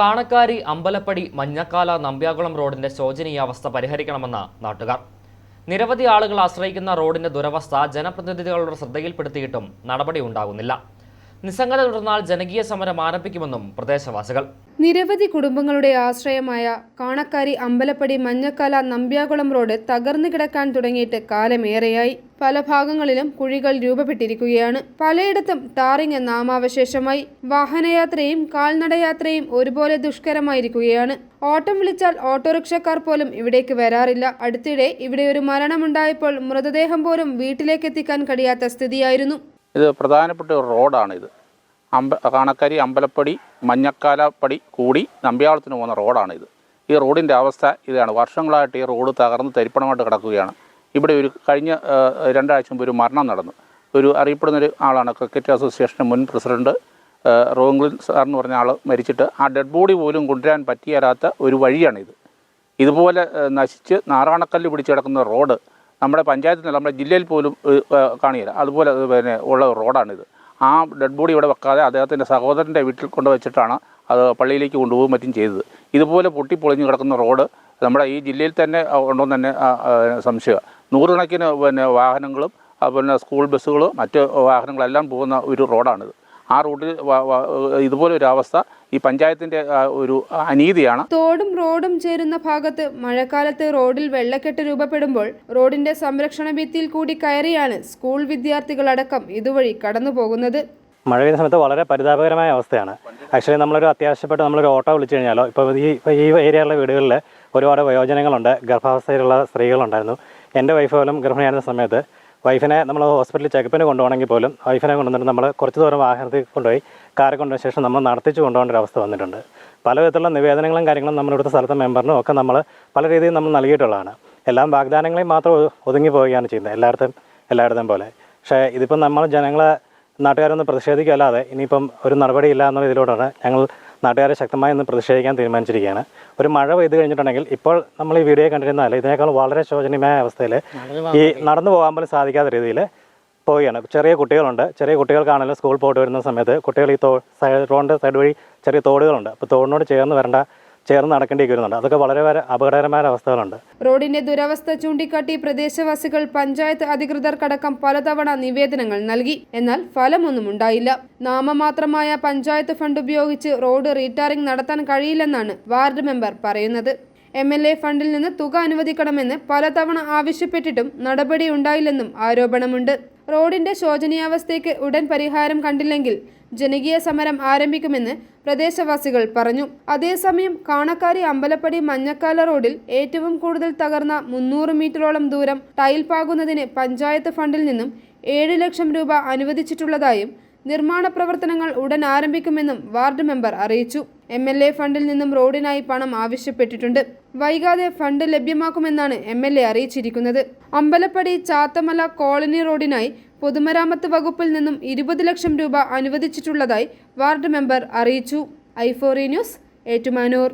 കാണക്കാരി അമ്പലപ്പടി മഞ്ഞക്കാല നമ്പ്യാകുളം റോഡിന്റെ ശോചനീയാവസ്ഥ പരിഹരിക്കണമെന്ന് നാട്ടുകാർ. നിരവധി ആളുകൾ ആശ്രയിക്കുന്ന റോഡിന്റെ ദുരവസ്ഥ ജനപ്രതിനിധികളുടെ ശ്രദ്ധയിൽപ്പെടുത്തിയിട്ടും നടപടി ഉണ്ടാകുന്നില്ല നിസ്സംഗത തുടർന്നാൽ ജനകീയ സമരം ആരംഭിക്കുമെന്നും പ്രദേശവാസികൾ. നിരവധി കുടുംബങ്ങളുടെ ആശ്രയമായ കാണക്കാരി അമ്പലപ്പടി മഞ്ഞക്കാല നമ്പ്യാകുളം റോഡ് തകർന്നു കിടക്കാൻ തുടങ്ങിയിട്ട് കാലമേറെയായി. പല ഭാഗങ്ങളിലും കുഴികൾ രൂപപ്പെട്ടിരിക്കുകയാണ്. പലയിടത്തും ടാറിങ് നാമാവശേഷമായി. വാഹനയാത്രയും കാൽനടയാത്രയും ഒരുപോലെ ദുഷ്കരമായിരിക്കുകയാണ്. ഓട്ടം വിളിച്ചാൽ ഓട്ടോറിക്ഷക്കാർ പോലും ഇവിടേക്ക് വരാറില്ല. അടുത്തിടെ ഇവിടെ ഒരു മരണമുണ്ടായപ്പോൾ മൃതദേഹം പോലും വീട്ടിലേക്ക് എത്തിക്കാൻ കഴിയാത്ത സ്ഥിതിയായിരുന്നു. ഇത് പ്രധാനപ്പെട്ട ഒരു റോഡാണിത് അമ്പ കാണക്കരി അമ്പലപ്പടി മഞ്ഞക്കാലപ്പടി കൂടി നമ്പ്യാളത്തിന് പോകുന്ന റോഡാണിത് ഈ റോഡിന്റെ അവസ്ഥ ഇതാണ്. വർഷങ്ങളായിട്ട് ഈ റോഡ് തകർന്ന് തരിപ്പണമായിട്ട് കിടക്കുകയാണ്. ഇവിടെ ഒരു കഴിഞ്ഞ രണ്ടാഴ്ച മുമ്പ് ഒരു മരണം നടന്നു. ഒരു അറിയപ്പെടുന്നൊരു ആളാണ് ക്രിക്കറ്റ് അസോസിയേഷന്റെ മുൻ പ്രസിഡന്റ് റോംഗ്ലിൻ സാർ എന്ന് പറഞ്ഞ ആൾ മരിച്ചിട്ട് ആ ഡെഡ് ബോഡി പോലും കൊണ്ടുവരാൻ പറ്റിയരാത്ത ഒരു വഴിയാണിത്. ഇതുപോലെ നശിച്ച് നാറാണക്കല്ല് പിടിച്ച് കിടക്കുന്ന റോഡ് നമ്മുടെ പഞ്ചായത്തിൽ നിന്നല്ല നമ്മുടെ ജില്ലയിൽ പോലും കാണിയില്ല അതുപോലെ പിന്നെ ഉള്ള റോഡാണിത്. ആ ഡെഡ് ബോഡി ഇവിടെ വെക്കാതെ അദ്ദേഹത്തിന്റെ സഹോദരന്റെ വീട്ടിൽ കൊണ്ടുവച്ചിട്ടാണ് അത് പള്ളിയിലേക്ക് കൊണ്ടുപോകും മറ്റും ചെയ്തത്. ഇതുപോലെ പൊട്ടിപ്പൊളിഞ്ഞ് കിടക്കുന്ന റോഡ് നമ്മുടെ ഈ ജില്ലയിൽ തന്നെ ഉണ്ടോ തന്നെ ആ, ആ, സംശയം. നൂറുകണക്കിന് പിന്നെ വാഹനങ്ങളും പിന്നെ സ്കൂൾ ബസ്സുകളും മറ്റ് വാഹനങ്ങളെല്ലാം പോകുന്ന ഒരു റോഡാണിത്. ആ റൂട്ടിൽ ഇതുപോലെ ഒരു അവസ്ഥ ഈ പഞ്ചായത്തിന്റെ ഒരു അനീതിയാണ്. തോടും റോഡും ചേരുന്ന ഭാഗത്ത് മഴക്കാലത്ത് റോഡിൽ വെള്ളക്കെട്ട് രൂപപ്പെടുമ്പോൾ റോഡിന്റെ സംരക്ഷണ ഭിത്തിയിൽ കൂടി കയറിയാണ് സ്കൂൾ വിദ്യാർത്ഥികളടക്കം ഇതുവഴി കടന്നു പോകുന്നത്. മഴ പെയ്യുന്ന സമയത്ത് വളരെ പരിതാപകരമായ അവസ്ഥയാണ്. ആക്ച്വലി നമ്മളൊരു അത്യാവശ്യപ്പെട്ട് നമ്മളൊരു ഓട്ടോ വിളിച്ചു കഴിഞ്ഞാലോ ഇപ്പോൾ ഈ ഈ ഏരിയയിലുള്ള വീടുകളിൽ ഒരുപാട് വയോജനങ്ങളുണ്ട് ഗർഭാവസ്ഥയിലുള്ള സ്ത്രീകളുണ്ടായിരുന്നു. എന്റെ വൈഫ് പോലും ഗർഭിണിയായിരുന്ന സമയത്ത് വൈഫിനെ നമ്മൾ ഹോസ്പിറ്റലിൽ ചെക്കപ്പിന് കൊണ്ടുപോകണമെങ്കിൽ പോലും വൈഫിനെ കൊണ്ടുവന്നിട്ട് നമ്മൾ കുറച്ച് ദൂരം വാഹനത്തിൽ കൊണ്ടുപോയി കാറെ കൊണ്ടുപോയ ശേഷം നമ്മൾ നടത്തിച്ച് കൊണ്ടുപോകേണ്ട ഒരു അവസ്ഥ വന്നിട്ടുണ്ട്. പല വിധത്തിലുള്ള നിവേദനങ്ങളും കാര്യങ്ങളും നമ്മൾ ഇവിടുത്തെ സ്ഥലത്തെ മെമ്പറിനും ഒക്കെ നമ്മൾ പല രീതിയിൽ നമ്മൾ നൽകിയിട്ടുള്ളതാണ്. എല്ലാം വാഗ്ദാനങ്ങളെയും മാത്രം ഒതുങ്ങി പോവുകയാണ് ചെയ്യുന്നത്. എല്ലായിടത്തും എല്ലായിടത്തും പോലെ. പക്ഷേ ഇതിപ്പം നമ്മൾ ജനങ്ങളെ നാട്ടുകാരൊന്ന് പ്രതിഷേധിക്കുകയല്ലാതെ ഇനിയിപ്പം ഒരു നടപടിയില്ല എന്നുള്ള ഇതിലൂടെയാണ് ഞങ്ങൾ നാട്ടുകാരെ ശക്തമായി ഒന്ന് പ്രതിഷേധിക്കാൻ തീരുമാനിച്ചിരിക്കുകയാണ്. ഒരു മഴ പെയ്ത് കഴിഞ്ഞിട്ടുണ്ടെങ്കിൽ ഇപ്പോൾ നമ്മൾ ഈ വീഡിയോ കണ്ടിരുന്നാൽ ഇതിനേക്കാൾ വളരെ ശോചനീയമായ അവസ്ഥയിൽ ഈ നടന്നു പോകാൻ പോലും സാധിക്കാത്ത രീതിയിൽ പോവുകയാണ്. ചെറിയ കുട്ടികളുണ്ട് ചെറിയ കുട്ടികൾക്കാണെങ്കിലും സ്കൂൾ പോയിട്ട് വരുന്ന സമയത്ത് കുട്ടികൾ ഈ തോ സൈഡ് റോഡിന്റെ സൈഡ് വഴി ചെറിയ തോടുകളുണ്ട്. അപ്പോൾ തോടിനോട് ചേർന്ന് വരേണ്ട ചേർന്ന് നടക്കേണ്ടി വരുന്നുണ്ട്. അതൊക്കെ വളരെ വളരെ അപകടകരമായ അവസ്ഥകളുണ്ട്. റോഡിന്റെ ദുരവസ്ഥ ചൂണ്ടിക്കാട്ടി പ്രദേശവാസികൾ പഞ്ചായത്ത് അധികൃതർക്കടക്കം പലതവണ നിവേദനങ്ങൾ നൽകി. എന്നാൽ ഫലമൊന്നും ഉണ്ടായില്ല. നാമമാത്രമായ പഞ്ചായത്ത് ഫണ്ട് ഉപയോഗിച്ച് റോഡ് റീടാറിംഗ് നടത്താൻ കഴിയില്ലെന്നാണ് വാർഡ് മെമ്പർ പറയുന്നത്. എം എൽ എ ഫണ്ടിൽ നിന്ന് തുക അനുവദിക്കണമെന്ന് പലതവണ ആവശ്യപ്പെട്ടിട്ടും നടപടി ഉണ്ടായില്ലെന്നും ആരോപണമുണ്ട്. റോഡിന്റെ ശോചനീയാവസ്ഥയ്ക്ക് ഉടൻ പരിഹാരം കണ്ടില്ലെങ്കിൽ ജനകീയ സമരം ആരംഭിക്കുമെന്ന് പ്രദേശവാസികൾ പറഞ്ഞു. അതേസമയം കാണക്കാരി അമ്പലപ്പടി മഞ്ഞക്കാല റോഡിൽ ഏറ്റവും കൂടുതൽ തകർന്ന മുന്നൂറ് മീറ്ററോളം ദൂരം ടൈൽ പാകുന്നതിന് പഞ്ചായത്ത് ഫണ്ടിൽ നിന്നും ഏഴ് ലക്ഷം രൂപ അനുവദിച്ചിട്ടുള്ളതായും നിർമ്മാണ പ്രവർത്തനങ്ങൾ ഉടൻ ആരംഭിക്കുമെന്നും വാർഡ് മെമ്പർ അറിയിച്ചു. എം എൽ എ ഫണ്ടിൽ നിന്നും റോഡിനായി പണം ആവശ്യപ്പെട്ടിട്ടുണ്ട്. വൈകാതെ ഫണ്ട് ലഭ്യമാക്കുമെന്നാണ് എം എൽ എ അറിയിച്ചിരിക്കുന്നത്. അമ്പലപ്പടി ചാത്തമല കോളനി റോഡിനായി പൊതുമരാമത്ത് വകുപ്പിൽ നിന്നും ഇരുപത് ലക്ഷം രൂപ അനുവദിച്ചിട്ടുള്ളതായി വാർഡ് മെമ്പർ അറിയിച്ചു. ഐഫോറി ന്യൂസ് ഏറ്റുമാനൂർ.